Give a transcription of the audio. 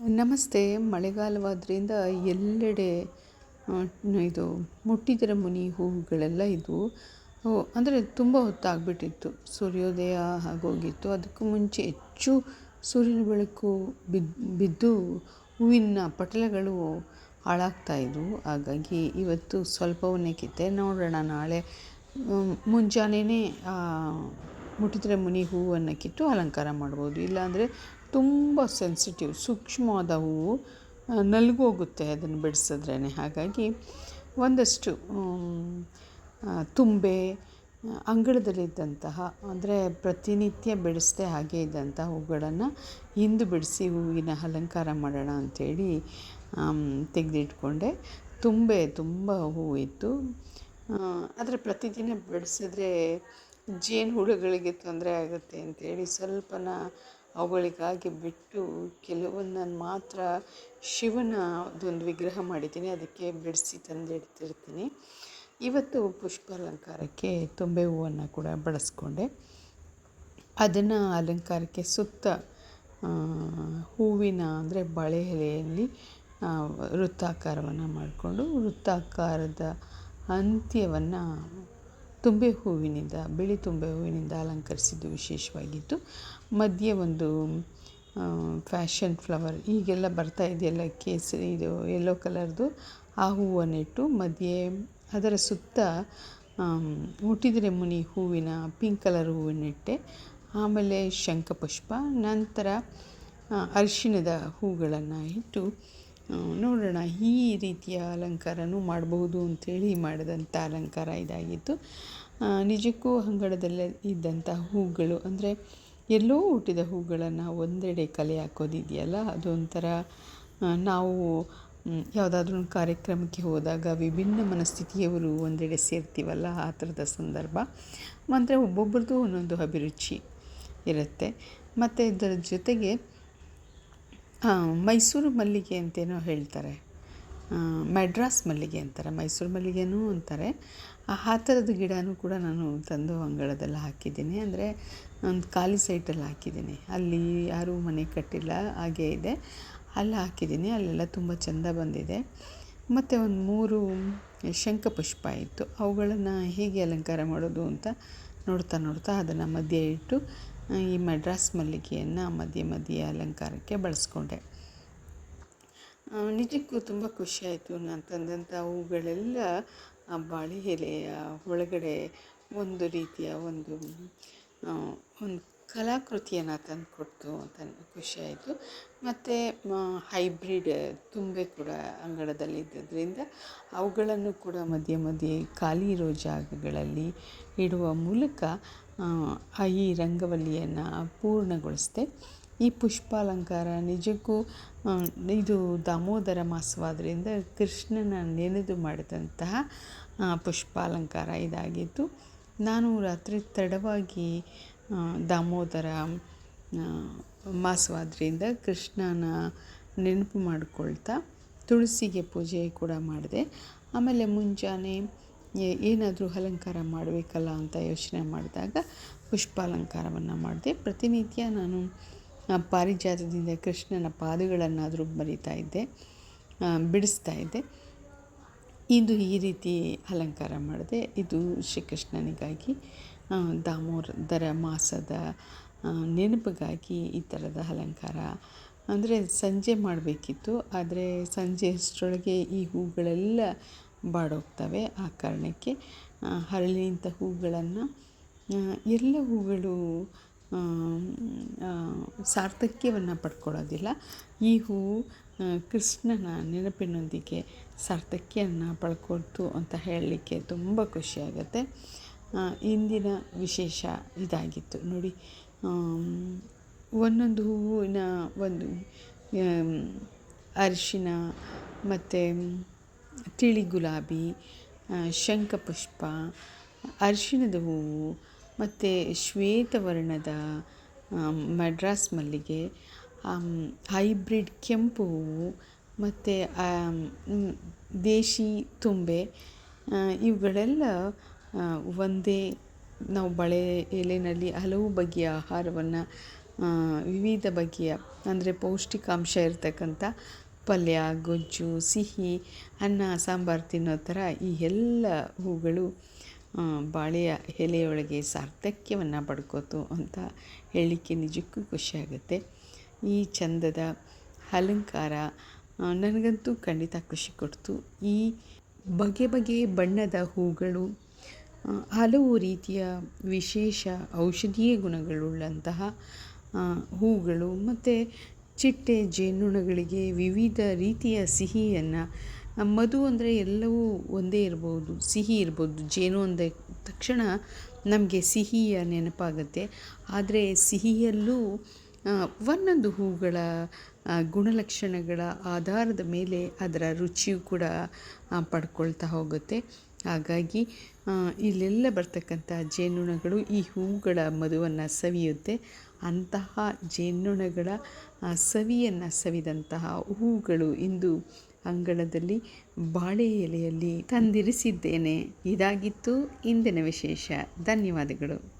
ನಮಸ್ತೆ. ಮಳೆಗಾಲವಾದ್ರಿಂದ ಎಲ್ಲೆಡೆ ಇದು ಮುಟ್ಟಿದರ ಮುನಿ ಹೂವುಗಳೆಲ್ಲ ಇದ್ವು. ಅಂದರೆ ತುಂಬ ಹೊತ್ತಾಗ್ಬಿಟ್ಟಿತ್ತು. ಸೂರ್ಯೋದಯ ಆಗೋಗಿತ್ತು. ಅದಕ್ಕೂ ಮುಂಚೆ ಹೆಚ್ಚು ಸೂರ್ಯನ ಬೆಳಕು ಬಿದ್ದು ಬಿದ್ದು ಹೂವಿನ ಪಟಲಗಳು ಹಾಳಾಗ್ತಾ ಇದ್ವು. ಹಾಗಾಗಿ ಇವತ್ತು ಸ್ವಲ್ಪವನ್ನೇ ಕಿತ್ತೆ. ನೋಡೋಣ ನಾಳೆ ಮುಂಜಾನೆಯೇ ಮುಟ್ಟಿದರೆ ಮುನಿ ಹೂವನ್ನು ಕಿತ್ತು, ಅಲಂಕಾರ ಮಾಡ್ಬೋದು. ಇಲ್ಲಾಂದರೆ ತುಂಬ ಸೆನ್ಸಿಟಿವ್ ಸೂಕ್ಷ್ಮವಾದ ಹೂವು ನಲ್ಗೋಗುತ್ತೆ ಅದನ್ನು ಬಿಡಿಸಿದ್ರೇ ಹಾಗಾಗಿ ಒಂದಷ್ಟು ತುಂಬೆ ಅಂಗಳದಲ್ಲಿದ್ದಂತಹ, ಅಂದರೆ ಪ್ರತಿನಿತ್ಯ ಬಿಡಿಸದೆ ಹಾಗೆ ಇದ್ದಂಥ ಹೂಗಳನ್ನು ಇಂದು ಬಿಡಿಸಿ ಹೂವಿನ ಅಲಂಕಾರ ಮಾಡೋಣ ಅಂಥೇಳಿ ತೆಗೆದಿಟ್ಕೊಂಡೆ. ತುಂಬೆ ತುಂಬ ಹೂವಿತ್ತು. ಆದರೆ ಪ್ರತಿದಿನ ಬಿಡಿಸಿದ್ರೆ ಜೇನುಹುಳುಗಳಿಗೆ ತೊಂದರೆ ಆಗುತ್ತೆ ಅಂಥೇಳಿ ಸ್ವಲ್ಪನ ಅವುಗಳಿಗಾಗಿ ಬಿಟ್ಟು ಕೆಲವೊಂದನ್ನು ಮಾತ್ರ ಶಿವನ ಅದೊಂದು ವಿಗ್ರಹ ಮಾಡಿದ್ದೀನಿ, ಅದಕ್ಕೆ ಬಿಡಿಸಿ ತಂದಿಡ್ತಿರ್ತೀನಿ. ಇವತ್ತು ಪುಷ್ಪಾಲಂಕಾರಕ್ಕೆ ತುಂಬೆ ಹೂವನ್ನು ಕೂಡ ಬಳಸ್ಕೊಂಡೆ. ಅದನ್ನು ಅಲಂಕಾರಕ್ಕೆ ಸುತ್ತ ಹೂವಿನ ಅಂದರೆ ಬಳೆ ಎಲೆಯಲ್ಲಿ ವೃತ್ತಾಕಾರವನ್ನು ಮಾಡಿಕೊಂಡು ವೃತ್ತಾಕಾರದ ಅಂತ್ಯವನ್ನು ತುಂಬೆ ಹೂವಿನಿಂದ, ಬಿಳಿ ತುಂಬೆ ಹೂವಿನಿಂದ ಅಲಂಕರಿಸಿದ್ದು ವಿಶೇಷವಾಗಿತ್ತು ಮಧ್ಯೆ ಒಂದು ಫ್ಯಾಷನ್ ಫ್ಲವರ್ ಈಗೆಲ್ಲ ಬರ್ತಾ ಇದೆಯಲ್ಲ, ಕೇಸರಿ ಇದು ಯೆಲ್ಲೋ ಕಲರ್ದು ಆ ಹೂವನ್ನಿಟ್ಟು ಮಧ್ಯೆ ಅದರ ಸುತ್ತ ಹುಟ್ಟಿದರೆ ಮುನಿ ಹೂವಿನ ಪಿಂಕ್ ಕಲರ್ ಹೂವನ್ನಿಟ್ಟೆ ಆಮೇಲೆ ಶಂಖಪುಷ್ಪ, ನಂತರ ಅರಿಶಿಣದ ಹೂಗಳನ್ನು ಇಟ್ಟು ನೋಡೋಣ ಈ ರೀತಿಯ ಅಲಂಕಾರನೂ ಮಾಡಬಹುದು ಅಂಥೇಳಿ ಮಾಡಿದಂಥ ಅಲಂಕಾರ ಇದಾಗಿತ್ತು. ನಿಜಕ್ಕೂ ಅಂಗಳದಲ್ಲೇ ಇದ್ದಂಥ ಹೂಗಳು, ಅಂದರೆ ಎಲ್ಲೋ ಹುಟ್ಟಿದ ಹೂಗಳನ್ನು ಒಂದೆಡೆ ಕಲೆ ಹಾಕೋದಿದೆಯಲ್ಲ, ಅದೊಂಥರ ನಾವು ಯಾವುದಾದ್ರೂ ಒಂದು ಕಾರ್ಯಕ್ರಮಕ್ಕೆ ಹೋದಾಗ ವಿಭಿನ್ನ ಮನಸ್ಥಿತಿಯವರು ಒಂದೆಡೆ ಸೇರ್ತೀವಲ್ಲ ಆ ಥರದ ಸಂದರ್ಭ. ಅಂದರೆ ಒಬ್ಬೊಬ್ರದ್ದು ಒಂದೊಂದು ಅಭಿರುಚಿ ಇರುತ್ತೆ. ಮತ್ತು ಇದರ ಜೊತೆಗೆ ಮೈಸೂರು ಮಲ್ಲಿಗೆ ಅಂತೇನೋ ಹೇಳ್ತಾರೆ. ಮೆಡ್ರಾಸ್ ಮಲ್ಲಿಗೆ ಅಂತಾರೆ. ಮೈಸೂರು ಮಲ್ಲಿಗೆನೂ ಅಂತಾರೆ. ಆ ಥರದ ಗಿಡನೂ ಕೂಡ ನಾನು ತಂದು ಅಂಗಳದಲ್ಲಿ ಹಾಕಿದ್ದೀನಿ. ಅಂದರೆ ಒಂದು ಖಾಲಿ ಸೈಟಲ್ಲಿ ಹಾಕಿದ್ದೀನಿ. ಅಲ್ಲಿ ಯಾರೂ ಮನೆ ಕಟ್ಟಿಲ್ಲ, ಹಾಗೇ ಇದೆ. ಅಲ್ಲಿ ಹಾಕಿದ್ದೀನಿ. ಅಲ್ಲೆಲ್ಲ ತುಂಬ ಚೆಂದ ಬಂದಿದೆ. ಮತ್ತು ಒಂದು ಮೂರು ಶಂಖಪುಷ್ಪ ಇತ್ತು. ಅವುಗಳನ್ನು ಹೇಗೆ ಅಲಂಕಾರ ಮಾಡೋದು ಅಂತ ನೋಡ್ತಾ ನೋಡ್ತಾ ಅದನ್ನು ಮಧ್ಯೆ ಇಟ್ಟು ಈ ಮಡ್ರಾಸ್ ಮಲ್ಲಿಗೆಯನ್ನು ಮಧ್ಯೆ ಮಧ್ಯೆ ಅಲಂಕಾರಕ್ಕೆ ಬಳಸ್ಕೊಂಡೆ. ನಿಜಕ್ಕೂ ತುಂಬ ಖುಷಿಯಾಯಿತು ನಾನು ತಂದಂಥ ಹೂಗಳೆಲ್ಲ ಆ ಬಾಳೆ ಎಲೆಯ ಒಳಗಡೆ ಒಂದು ರೀತಿಯ ಒಂದು ಒಂದು ಕಲಾಕೃತಿಯನ್ನು ತಂದು ಕೊಡ್ತು ಅಂತ ಖುಷಿಯಾಯಿತು ಮತ್ತು ಹೈಬ್ರಿಡ್ ತುಂಬೆ ಕೂಡ ಅಂಗಳದಲ್ಲಿ ಇದ್ದದ್ರಿಂದ ಅವುಗಳನ್ನು ಕೂಡ ಮಧ್ಯ ಮಧ್ಯೆ ಖಾಲಿ ಇರೋ ಜಾಗಗಳಲ್ಲಿ ಇಡುವ ಮೂಲಕ ಈ ರಂಗವಲ್ಲಿಯನ್ನು ಪೂರ್ಣಗೊಳಿಸಿದೆ. ಈ ಪುಷ್ಪಾಲಂಕಾರ ನಿಜಕ್ಕೂ ಇದು ದಾಮೋದರ ಮಾಸವಾದ್ದರಿಂದ ಕೃಷ್ಣನ ನೆನೆದು ಮಾಡಿದಂತಹ ಪುಷ್ಪಾಲಂಕಾರ ಇದಾಗಿತ್ತು. ನಾನು ರಾತ್ರಿ ತಡವಾಗಿ ದಾಮೋದರ ಮಾಸವಾದ್ರಿಂದ ಕೃಷ್ಣನ ನೆನಪು ಮಾಡಿಕೊಳ್ತಾ ತುಳಸಿಗೆ ಪೂಜೆ ಕೂಡ ಮಾಡಿದೆ. ಆಮೇಲೆ ಮುಂಜಾನೆ ಏನಾದರೂ ಅಲಂಕಾರ ಮಾಡಬೇಕಲ್ಲ ಅಂತ ಯೋಚನೆ ಮಾಡಿದಾಗ ಪುಷ್ಪಾಲಂಕಾರವನ್ನು ಮಾಡಿದೆ. ಪ್ರತಿನಿತ್ಯ ನಾನು ಪಾರಿಜಾತದಿಂದ ಕೃಷ್ಣನ ಪಾದಗಳನ್ನಾದರೂ ಬರಿತಾ ಇದ್ದೆ ಬಿಡಿಸ್ತಾ ಇದ್ದೆ. ಇದು ಈ ರೀತಿ ಅಲಂಕಾರ ಮಾಡಿದೆ ಇದು ಶ್ರೀಕೃಷ್ಣನಿಗಾಗಿ ದಾಮೋದರ ಮಾಸದ ನೆನಪಿಗಾಗಿ ಈ ಥರದ ಅಲಂಕಾರ. ಅಂದರೆ ಸಂಜೆ ಮಾಡಬೇಕಿತ್ತು, ಆದರೆ ಸಂಜೆ ಅಷ್ಟರೊಳಗೆ ಈ ಹೂಗಳೆಲ್ಲ ಬಾಡೋಗ್ತವೆ. ಆ ಕಾರಣಕ್ಕೆ ಹರಳಿನಿಂಥ ಹೂಗಳನ್ನು ಎಲ್ಲ ಹೂಗಳು ಸಾರ್ಥಕ್ಯವನ್ನು ಪಡ್ಕೊಳ್ಳೋದಿಲ್ಲ. ಈ ಹೂವು ಕೃಷ್ಣನ ನೆನಪಿನೊಂದಿಗೆ ಸಾರ್ಥಕ್ಯವನ್ನು ಪಡ್ಕೊಳ್ತು ಅಂತ ಹೇಳಲಿಕ್ಕೆ ತುಂಬ ಖುಷಿಯಾಗುತ್ತೆ. ಇಂದಿನ ವಿಶೇಷ ಇದಾಗಿತ್ತು. ನೋಡಿ ಒಂದೊಂದು ಹೂವಿನ ಒಂದು ಅರಿಶಿನ, ಮತ್ತು ತಿಳಿ ಗುಲಾಬಿ ಶಂಖಪುಷ್ಪ, ಅರಿಶಿಣದ ಹೂವು ಮತ್ತು ಶ್ವೇತವರ್ಣದ ಮಡ್ರಾಸ್ ಮಲ್ಲಿಗೆ ಹೈಬ್ರಿಡ್ ಕೆಂಪು ಹೂವು ಮತ್ತು ದೇಶಿ ತುಂಬೆ ಇವುಗಳೆಲ್ಲ ಒಂದೇ ನಾವು ಬಳೆ ಎಲೆಯಲ್ಲಿ ಹಲವು ಬಗೆಯ ಆಹಾರವನ್ನು ವಿವಿಧ ಬಗೆಯ ಅಂದರೆ ಪೌಷ್ಟಿಕಾಂಶ ಇರತಕ್ಕಂಥ ಪಲ್ಯ, ಗೊಜ್ಜು, ಸಿಹಿ, ಅನ್ನ, ಸಾಂಬಾರು ತಿನ್ನೋ ಥರ ಈ ಎಲ್ಲ ಹೂಗಳು ಬಾಳೆಯ ಎಲೆಯೊಳಗೆ ಸಾರ್ಥಕ್ಯವನ್ನು ಪಡ್ಕೋತು ಅಂತ ಹೇಳಲಿಕ್ಕೆ ನಿಜಕ್ಕೂ ಖುಷಿಯಾಗುತ್ತೆ. ಈ ಚಂದದ ಅಲಂಕಾರ ನನಗಂತೂ ಖಂಡಿತ ಖುಷಿ ಕೊಡ್ತು. ಈ ಬಗೆ ಬಗೆ ಬಣ್ಣದ ಹೂಗಳು ಹಲವು ರೀತಿಯ ವಿಶೇಷ ಔಷಧೀಯ ಗುಣಗಳುಳ್ಳಂತಹ ಹೂಗಳು ಮತ್ತು ಚಿಟ್ಟೆ ಜೇನುನೊಣಗಳಿಗೆ ವಿವಿಧ ರೀತಿಯ ಸಿಹಿಯನ್ನು ಮಧು ಅಂದರೆ ಎಲ್ಲವೂ ಒಂದೇ ಇರ್ಬೋದು ಸಿಹಿ ಇರ್ಬೋದು ಜೇನು ಅಂದ ತಕ್ಷಣ ನಮಗೆ ಸಿಹಿಯ ನೆನಪಾಗುತ್ತೆ. ಆದರೆ ಸಿಹಿಯಲ್ಲೂ ಒಂದೊಂದು ಹೂಗಳ ಗುಣಲಕ್ಷಣಗಳ ಆಧಾರದ ಮೇಲೆ ಅದರ ರುಚಿಯು ಕೂಡ ಪಡ್ಕೊಳ್ತಾ ಹೋಗುತ್ತೆ. ಹಾಗಾಗಿ ಇಲ್ಲೆಲ್ಲ ಬರ್ತಕ್ಕಂಥ ಜೇನುನೊಣಗಳು ಈ ಹೂಗಳ ಮಧುವನ್ನು ಸವಿಯುತ್ತೆ. ಅಂತಹ ಜೇನುನೊಣಗಳ ಆ, ಸವಿಯನ್ನು ಸವಿದಂತಹ ಹೂಗಳು ಇಂದು ಅಂಗಳದಲ್ಲಿ ಬಾಳೆ ಎಲೆಯಲ್ಲಿ ತಂದಿರಿಸಿದ್ದೇನೆ. ಇದಾಗಿತ್ತು ಇಂದಿನ ವಿಶೇಷ. ಧನ್ಯವಾದಗಳು.